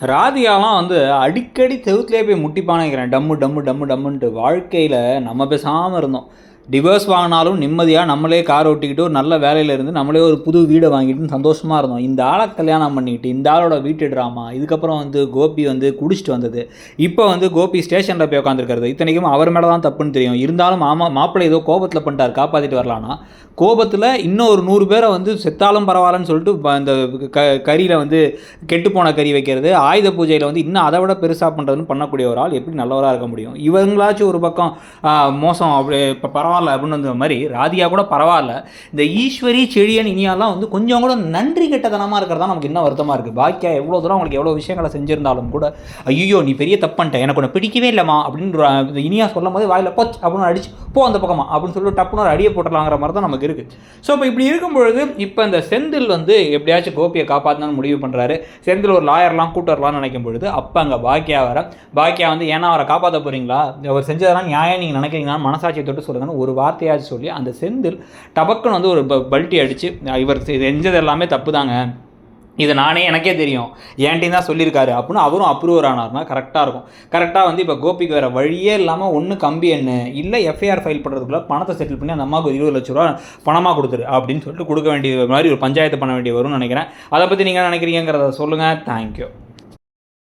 ராதிகாலாம் வந்து அடிக்கடி செவுத்துலேயே போய் முட்டிப்பானே இருக்கிறேன் டம்மு டம்மு டம்மு டம்முன்ட்டு வாழ்க்கையில் நம்ம பேசாமல் இருந்தோம். டிவோர்ஸ் வாங்கினாலும் நிம்மதியாக நம்மளே கார் ஓட்டிக்கிட்டு ஒரு நல்ல வேலையில் இருந்து நம்மளே ஒரு புது வீடை வாங்கிட்டு சந்தோஷமாக இருந்தோம். இந்த ஆளை கல்யாணம் பண்ணிக்கிட்டு இந்த ஆளோட வீட்டு ட்ராமா இதுக்கப்புறம் வந்து கோபி வந்து குடிச்சிட்டு வந்தது. இப்போ வந்து கோபி ஸ்டேஷனில் போய் உட்காந்துருக்கிறது இத்தனைக்கும் அவர் மேலே தான் தப்புன்னு தெரியும். இருந்தாலும் மாமா மாப்பிள்ளை ஏதோ கோபத்தில் பண்ணிட்டார். காப்பாற்றிட்டு வரலான்னா கோபத்தில் இன்னும் ஒரு நூறு பேரை வந்து செத்தாலும் பரவாயில்லன்னு சொல்லிட்டு இந்த க கறியில் வந்து கெட்டுப்போன கறி வைக்கிறது. ஆயுத பூஜையில் வந்து இன்னும் அதை விட பெருசாக பண்ணுறதுன்னு பண்ணக்கூடிய ஒரு ஆள் எப்படி நல்லவராக இருக்க முடியும்? இவங்களாச்சும் ஒரு பக்கம் மோசம் அப்படி இப்போ பரவாயில்ல அப்படின்னு வந்த மாதிரி ராதிகா கூட பரவாயில்ல. இந்த ஈஸ்வரி செழியன் இனியாலாம் வந்து கொஞ்சம் கூட நன்றி கெட்டதனமாக இருக்கிறதா நமக்கு இன்னும் வருத்தமாக இருக்குது பாக்கியா எவ்வளோ தூரம் அவங்களுக்கு எவ்வளோ விஷயங்களை செஞ்சிருந்தாலும் கூட ஐயோ நீ பெரிய தப்பு எனக்கு உன்னை பிடிக்கவே இல்லைம்மா அப்படின்னு இனியா சொல்லும் போது வாயில் போச் அப்படின்னு அடிச்சு போ அந்த பக்கமா அப்படின்னு சொல்லிட்டு டப்புன்னு ஒரு அடியை போட்டலாங்கிற மாதிரி தான் நமக்கு இருக்குது ஸோ இப்போ இப்படி இருக்கும் பொழுது இப்போ இந்த செந்தில் வந்து எப்படியாச்சும் கோபியை காப்பாற்றணும்னு முடிவு பண்ணுறாரு செந்தில் ஒரு லாயர்லாம் கூட்டு வரலாம்னு நினைக்கும் பொழுது அப்போ அங்கே பாக்கியா வர பாக்கியா வந்து ஏன்னா அவரை காப்பாற்ற போகிறீங்களா அவர் செஞ்சதெல்லாம் நியாயம் நீங்கள் நினைக்கிறீங்கன்னா மனசாட்சியை தொட்டு சொல்லுங்கன்னு ஒரு ஒரு வார்த்தையாச்சு சொல்லி அந்த செந்தில் டபக்குன்னு வந்து ஒரு ப- பல்ட்டி அடித்து இவர் செஞ்சது எல்லாமே தப்பு தாங்க இது நானே எனக்கே தெரியும். ஏன்ட்டையும் தான் சொல்லியிருக்காரு. அப்படின்னு அவரும் அப்ரூவர் ஆனார்னா கரெக்டாக இருக்கும். கரெக்டாக வந்து இப்போ கோபிக்கு வேறு வழியே இல்லாமல் ஒன்று கம்பி என்ன? இல்லை எஃப்ஐஆர் ஃபைல் பண்ணுறதுக்குள்ள பணத்தை செட்டில் பண்ணி அந்த அம்மாவுக்கு ஒரு இருபது லட்ச ரூபா பணமாக கொடுத்துரு அப்படின்னு சொல்லிட்டு கொடுக்க வேண்டிய மாதிரி ஒரு பஞ்சாயத்து பண்ண வேண்டிய வரும்னு நினைக்கிறேன். அதை பற்றி நீங்கள் நினைக்கிறீங்கிறத சொல்லுங்கள் தேங்க்யூ